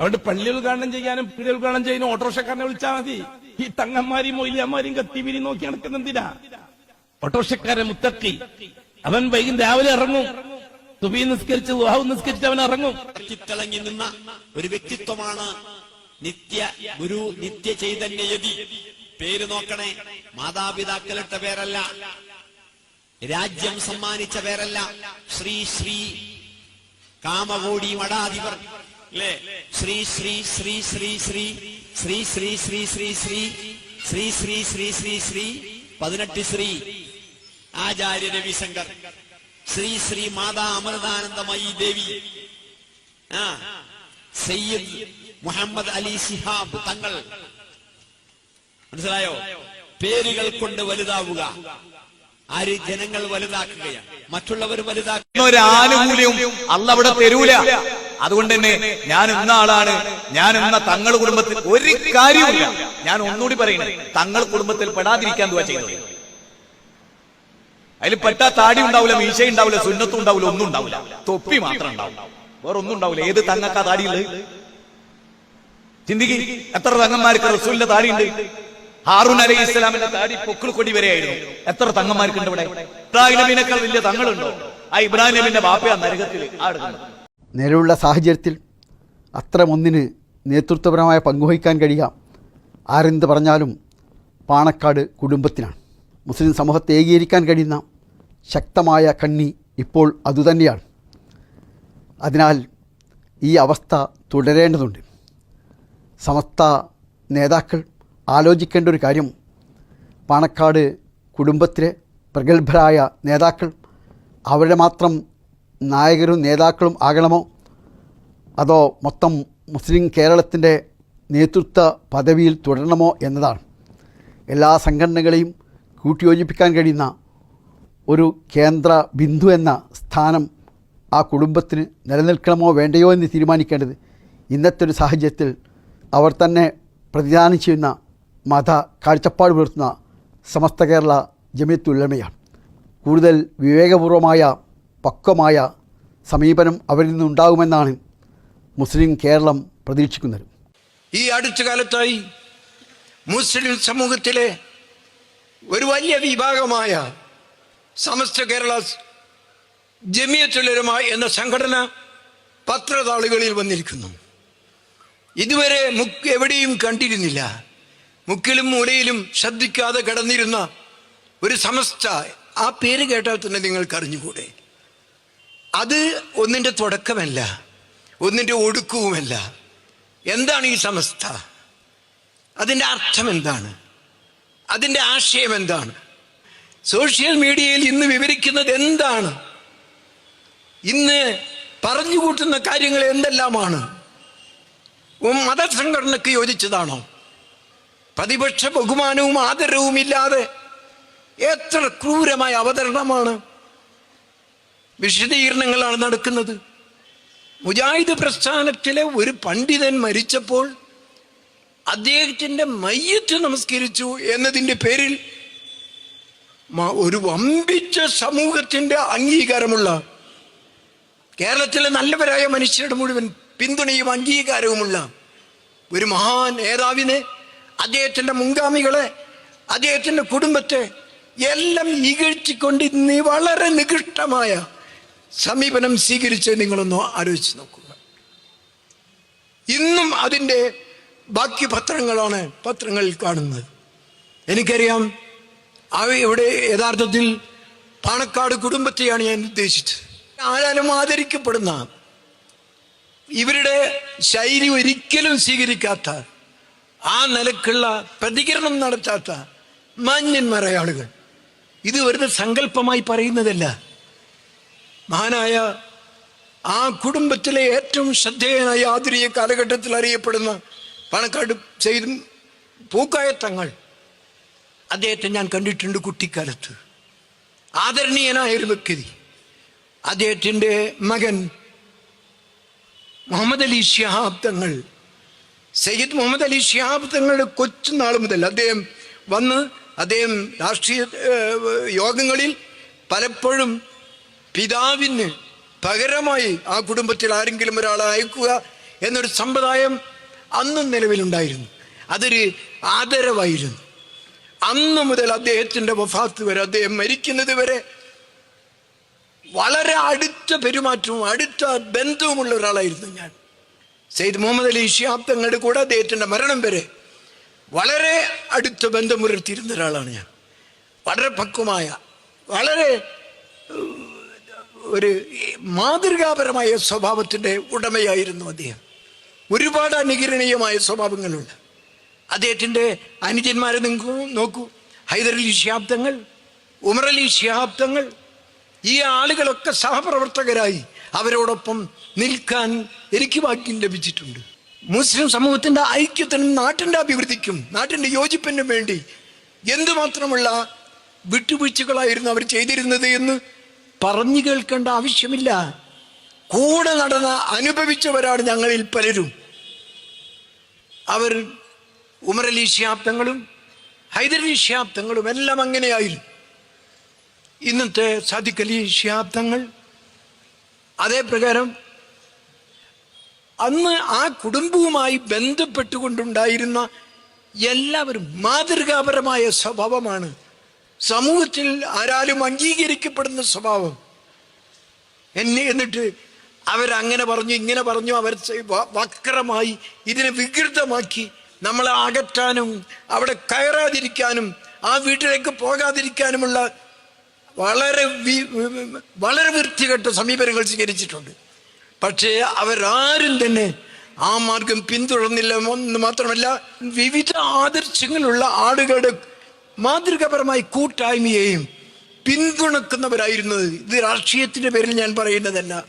അതുകൊണ്ട് പള്ളി ഉദ്ഘാടനം ചെയ്യാനും പീഡ ഉദ്ഘാടനം ചെയ്യാനും ഓട്ടോറിക്ഷക്കാരനെ വിളിച്ചാൽ മതി. ഈ തങ്ങന്മാരെയും മൊയിലിയന്മാരെയും കത്തിവിരി നോക്കി നടക്കുന്ന എന്തിനാ? ഓട്ടോറിക്ഷക്കാരൻ മുത്തക്കി. അവൻ വൈകും രാവിലെ ഇറങ്ങും. തുബി നിസ്കരിച്ച് ദുഹാവ് നിസ്കരിച്ച് അവൻ ഇറങ്ങും. തിളങ്ങി നിന്ന ഒരു വ്യക്തിത്വമാണ് നിത്യ ഗുരു നിത്യ ചൈതന്യയതി പേര് നോക്കണേ. മാതാപിതാക്കളിട്ട പേരല്ല. രാജ്യം സമ്മാനിച്ച പേരല്ല. ശ്രീ ശ്രീ കാമകോടി മഠാധിപർ അല്ലേ ശ്രീ ശ്രീ ശ്രീ ശ്രീ ശ്രീ ശ്രീ ശ്രീ ശ്രീ ശ്രീ ശ്രീ ശ്രീ ശ്രീ ശ്രീ ശ്രീ ശ്രീ പതിനെട്ട് ശ്രീ ആചാര്യ രവിശങ്കർ ശ്രീ ശ്രീ മാതാ അമൃതാനന്ദമയി ദേവി ആ സയ്യിദ് മുഹമ്മദ് അലി സിഹാബ് തങ്ങൾ മനസ്സിലായോ പേരുകൾ കൊണ്ട് വലുതാവുക ആര് ജനങ്ങൾ വലുതാക്കുകയാണ് മറ്റുള്ളവർ വലുതാക്കുന്ന ഒരു ആനുകൂല്യം അല്ല അവിടെ തരൂല അതുകൊണ്ട് തന്നെ ഞാൻ ഇന്ന ആളാണ് ഞാൻ ഇന്ന തങ്ങൾ കുടുംബത്തിൽ ഒരു കാര്യവും ഞാൻ ഒന്നുകൂടി പറയുന്നത് തങ്ങൾ കുടുംബത്തിൽ പെടാതിരിക്കാൻ എന്തുവാ ചെയ്യുന്നത്. അതിൽ പെട്ട താടി ഉണ്ടാവില്ല മീശ ഉണ്ടാവില്ല സുന്നത്തും ഉണ്ടാവില്ല ഒന്നും ഉണ്ടാവില്ല. തൊപ്പി മാത്രം ഉണ്ടാവും. വേറെ ഒന്നും ഉണ്ടാവില്ല. ഏത് തങ്ങക്കാ താടിയുള്ളത്? ചിന്തിക്ക് എത്ര തങ്ങന്മാർക്ക് റസൂലിന്റെ താടിയുണ്ട്? ഹാറൂൻ അലൈഹി ഇസ്ലാമിന്റെ താടി പൊക്കിൾ കൊടി വരെയായിരുന്നു. എത്ര തങ്ങന്മാർക്കുണ്ട് ഇവിടെ? ഇബ്രാഹിം നബീനേക്കാൾ വലിയ തങ്ങളുണ്ടോ? ആ ഇബ്രാഹിം നബിന്റെ ബാപ്പയാ നരകത്തിൽ ആ നിലവിലുള്ള സാഹചര്യത്തിൽ അത്തരമൊന്നിന് നേതൃത്വപരമായ പങ്കുവഹിക്കാൻ കഴിയുക ആരെന്ത് പറഞ്ഞാലും പാണക്കാട് കുടുംബത്തിനാണ്. മുസ്ലിം സമൂഹത്തെ ഏകീകരിക്കാൻ കഴിയുന്ന ശക്തമായ കണ്ണി ഇപ്പോൾ അതുതന്നെയാണ്. അതിനാൽ ഈ അവസ്ഥ തുടരേണ്ടതുണ്ട്. സമസ്ത നേതാക്കൾ ആലോചിക്കേണ്ട ഒരു കാര്യം പാണക്കാട് കുടുംബത്തിലെ പ്രഗത്ഭരായ നേതാക്കൾ അവരുടെ മാത്രം നായകരും നേതാക്കളും ആകണമോ? അതോ മൊത്തം മുസ്ലിം കേരളത്തിന്റെ നേതൃത്വ പദവിയിൽ തുടരണമോ എന്നതാണ്. എല്ലാ സംഘടനകളെയും കൂട്ടിയോജിപ്പിക്കാൻ കഴിയുന്ന ഒരു കേന്ദ്ര ബിന്ദു എന്ന സ്ഥാനം ആ കുടുംബത്തിന് നിലനിൽക്കണമോ വേണ്ടയോ എന്ന് തീരുമാനിക്കേണ്ടത് ഇന്നത്തെ ഒരു സാഹചര്യത്തിൽ അവർ തന്നെ പ്രതിദാനം ചെയ്യുന്ന മത കാഴ്ചപ്പാട് പുലർത്തുന്ന സമസ്ത കേരള ജമിയത്തുല്ലമയാണ് കൂടുതൽ വിവേകപൂർവമായ പക്വമായ സമീപനം അവരിൽ നിന്നുണ്ടാകുമെന്നാണ് മുസ്ലിം കേരളം പ്രതീക്ഷിക്കുന്നത്. ഈ അടുത്ത കാലത്തായി മുസ്ലിം സമൂഹത്തിലെ ഒരു വലിയ വിഭാഗമായ സമസ്ത കേരള ജമിയത്തുലരമ എന്ന സംഘടന പത്രതാളുകളിൽ വന്നിരിക്കുന്നു. ഇതുവരെ മുക്ക് എവിടെയും കണ്ടിരുന്നില്ല. മുക്കിലും മൂലയിലും ശ്രദ്ധിക്കാതെ കിടന്നിരുന്ന ഒരു സമസ്ത ആ പേര് കേട്ടാൽ തന്നെ നിങ്ങൾക്ക് അറിഞ്ഞുകൂടെ അത് ഒന്നിന്റെ തുടക്കമല്ല ഒന്നിന്റെ ഒടുക്കവുമല്ല. എന്താണ് ഈ സമസ്ത? അതിന്റെ അർത്ഥം എന്താണ്? അതിന്റെ ആശയം എന്താണ്? സോഷ്യൽ മീഡിയയിൽ ഇന്ന് വിവരിക്കുന്നത് എന്താണ്? ഇന്ന് പറഞ്ഞുകൂട്ടുന്ന കാര്യങ്ങൾ എന്തെല്ലാമാണ്? മതസംഘടനക്ക് യോജിച്ചതാണോ? പ്രതിപക്ഷ ബഹുമാനവും ആദരവും ഇല്ലാതെ എത്ര ക്രൂരമായ അവതരണമാണ്? വിശദീകരണങ്ങളാണ് നടക്കുന്നത്. മുജാഹിദ് പ്രസ്ഥാനത്തിലെ ഒരു പണ്ഡിതൻ മരിച്ചപ്പോൾ അദ്ദേഹത്തിന്റെ മയ്യത്ത് നമസ്കരിച്ചു എന്നതിന്റെ പേരിൽ ഒരു വമ്പിച്ച സമൂഹത്തിന്റെ അംഗീകാരമുള്ള കേരളത്തിലെ നല്ലവരായ മനുഷ്യരുടെ മുഴുവൻ പിന്തുണയും അംഗീകാരവുമുള്ള ഒരു മഹാൻ നേതാവിനെ അദ്ദേഹത്തിന്റെ മുൻഗാമികളെ അദ്ദേഹത്തിന്റെ കുടുംബത്തെ എല്ലാം ഇകഴ്ത്തിക്കൊണ്ട് ഇന്ന് വളരെ നികൃഷ്ടമായ സമീപനം സ്വീകരിച്ച് നിങ്ങളൊന്ന് ആലോചിച്ച് നോക്കുക. ഇന്നും അതിന്റെ ബാക്കി പത്രങ്ങളാണ് പത്രങ്ങളിൽ കാണുന്നത്. എനിക്കറിയാം അവ ഇവിടെ യഥാർത്ഥത്തിൽ പാണക്കാട് കുടുംബത്തെയാണ് ഞാൻ ഉദ്ദേശിച്ചത്. ആരാലും ആദരിക്കപ്പെടുന്ന ഇവരുടെ ശൈലി ഒരിക്കലും സ്വീകരിക്കാത്ത ആ നിലക്കുള്ള പ്രതികരണം നടത്താത്ത മാന്യന്മാരായ ആളുകൾ. ഇത് വെറുതെ സങ്കല്പമായി പറയുന്നതല്ല. മഹാനായ ആ കുടുംബത്തിലെ ഏറ്റവും ശ്രദ്ധേയനായ ആധുനിക കാലഘട്ടത്തിൽ അറിയപ്പെടുന്ന പണക്കാട് ചെയ്തും പൂക്കായ തങ്ങൾ അദ്ദേഹത്തെ ഞാൻ കണ്ടിട്ടുണ്ട് കുട്ടിക്കാലത്ത്. ആദരണീയനായ ഒരു അദ്ദേഹത്തിന്റെ മകൻ മുഹമ്മദ് അലി ഷിഹാബ് തങ്ങൾ. സയ്യിദ് മുഹമ്മദ് അലി ഷിഹാബ് തങ്ങളുടെ കൊച്ചുനാൾ മുതൽ അദ്ദേഹം വന്ന് അദ്ദേഹം രാഷ്ട്രീയ യോഗങ്ങളിൽ പലപ്പോഴും പിതാവിന് പകരമായി ആ കുടുംബത്തിൽ ആരെങ്കിലും ഒരാളെ അയക്കുക എന്നൊരു സമ്പ്രദായം അന്നും നിലവിലുണ്ടായിരുന്നു. അതൊരു ആദരവായിരുന്നു. അന്നു മുതൽ അദ്ദേഹത്തിന്റെ വഫാത്ത് വരെ അദ്ദേഹം മരിക്കുന്നത് വരെ വളരെ അടുത്ത പെരുമാറ്റവും അടുത്ത ബന്ധവുമുള്ള ഒരാളായിരുന്നു ഞാൻ. സെയ്ദ് മുഹമ്മദ് അലി ഷിഹാബ് തങ്ങളുടെ കൂടെ അദ്ദേഹത്തിന്റെ മരണം വരെ വളരെ അടുത്ത ബന്ധം പുലർത്തിയിരുന്ന ഒരാളാണ് ഞാൻ. വളരെ പക്വമായ വളരെ ഒരു മാതൃകാപരമായ സ്വഭാവത്തിന്റെ ഉടമയായിരുന്നു അദ്ദേഹം. ഒരുപാട് അനുകരണീയമായ സ്വഭാവങ്ങളുണ്ട്. അദ്ദേഹത്തിന്റെ അനുജന്മാരെ നിങ്ങൾക്ക് നോക്കൂ. ഹൈദരലി ശിഹാബ്ദങ്ങൾ ഉമറലി തങ്ങൾ ഈ ആളുകളൊക്കെ സഹപ്രവർത്തകരായി അവരോടൊപ്പം നിൽക്കാൻ എനിക്ക് ഭാഗ്യം ലഭിച്ചിട്ടുണ്ട്. മുസ്ലിം സമൂഹത്തിന്റെ ഐക്യത്തിനും നാട്ടിന്റെ അഭിവൃദ്ധിക്കും നാട്ടിന്റെ യോജിപ്പിനും വേണ്ടി എന്തുമാത്രമുള്ള വിട്ടുവീഴ്ചകളായിരുന്നു അവർ ചെയ്തിരുന്നത് എന്ന് പറഞ്ഞു കേൾക്കേണ്ട ആവശ്യമില്ല. കൂടെ നടന്ന അനുഭവിച്ചവരാണ് ഞങ്ങളിൽ പലരും. അവർ ഉമരലി ശാബ്ദങ്ങളും ഹൈദരലി ശാബ്ദങ്ങളും എല്ലാം അങ്ങനെയായിരുന്നു. ഇന്നത്തെ സാദിഖലി ശാബ്ദങ്ങൾ അതേപ്രകാരം അതേ പ്രകാരം അന്ന് ആ കുടുംബവുമായി ബന്ധപ്പെട്ടുകൊണ്ടുണ്ടായിരുന്ന എല്ലാവരും മാതൃകാപരമായ സ്വഭാവമാണ്. സമൂഹത്തിൽ ആരാലും അംഗീകരിക്കപ്പെടുന്ന സ്വഭാവം. എന്നെ എന്നിട്ട് അവരങ്ങനെ പറഞ്ഞു ഇങ്ങനെ പറഞ്ഞു അവർ വക്രമായി ഇതിനെ വികൃതമാക്കി നമ്മളെ അകറ്റാനും അവിടെ കയറാതിരിക്കാനും ആ വീട്ടിലേക്ക് പോകാതിരിക്കാനുമുള്ള വളരെ വളരെ വൃത്തികെട്ട സമീപനങ്ങൾ സ്വീകരിച്ചിട്ടുണ്ട്. പക്ഷേ അവരാരും തന്നെ ആ മാർഗം പിന്തുടർന്നില്ല. എന്ന് മാത്രമല്ല വിവിധ ആദർശങ്ങളുള്ള ആളുകളുടെ മാതൃകാപരമായ കൂട്ടായ്മയെയും പിന്തുണക്കുന്നവരായിരുന്നത് ഇത് രാഷ്ട്രീയത്തിന്റെ പേരിൽ ഞാൻ പറയുന്നതല്ല.